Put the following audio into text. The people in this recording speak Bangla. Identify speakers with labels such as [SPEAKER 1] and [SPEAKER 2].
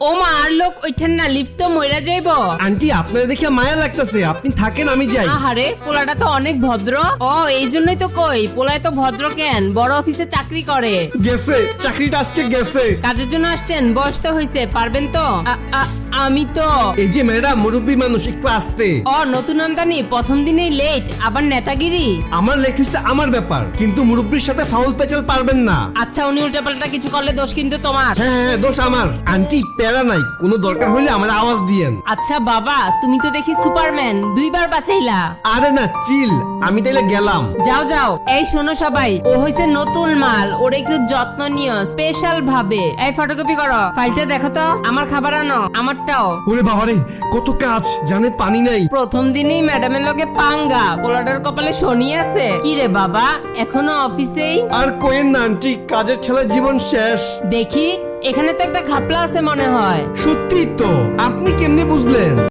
[SPEAKER 1] ও মা আর লোক ওইঠান না লিফট তো মইরা যাইব।
[SPEAKER 2] আন্টি আপনার দেখে মায়া লাগতেছে। আপনি থাকেন আমি যাই।
[SPEAKER 1] আহারে পোলাটা তো অনেক ভদ্র। ও এই জন্যই তো কই পোলায় তো ভদ্র কেন? বড় অফিসে চাকরি করে।
[SPEAKER 2] গেছে চাকরিটা আজকে গেছে।
[SPEAKER 1] কাজের জন্য আসছেন বয়স তো হয়েছে পারবেন তো? আ- আ- আমি তো।
[SPEAKER 2] এই যে ম্যাডাম মুরব্বী মানুষ একটু আসতে।
[SPEAKER 1] ও নতুন আমদানি প্রথম দিনেই লেট আবার নেতাগিরি?
[SPEAKER 2] আমার লেখ হচ্ছে আমার ব্যাপার কিন্তু মুরব্বীর সাথে ফাউল পেচাল পারবেন না।
[SPEAKER 1] আচ্ছা উনি উল্টাপাল্টা কিছু করলে দোষ কিন্তু তোমার।
[SPEAKER 2] হ্যাঁ হ্যাঁ দোষ আমার। আন্টি প্যারা নাই কোনো দরকার হইলে আমার আওয়াজ দিয়েন।
[SPEAKER 1] আচ্ছা বাবা তুমি তো দেখি সুপারম্যান দুইবার বাঁচাইলা।
[SPEAKER 2] আরে না চিল আমি তাইলে গেলাম।
[SPEAKER 1] যাও যাও এই শোনো সবাই ও হইছে নতুন মাল ওর একটু যত্ন নিও স্পেশাল ভাবে। এই ফটোকপি করো ফাইলটা দেখো তো আমার খাবার আনো আমারটাও।
[SPEAKER 2] ওরে বাবারে কত কাজ জানে পানি নাই।
[SPEAKER 1] প্রথম দিনেই ম্যাডামের লগে পাঙ্গা পোলাটার কপালে শনি আছে। কি রে বাবা এখনও অফিসেই
[SPEAKER 2] আর কোয়েন না আন্টি কাজের ঠেলায় জীবন শেষ।
[SPEAKER 1] দেখি এখানে তো একটা ঘাপলা আছে মনে হয়।
[SPEAKER 2] সত্যি তো। আপনি কেমনে বুঝলেন?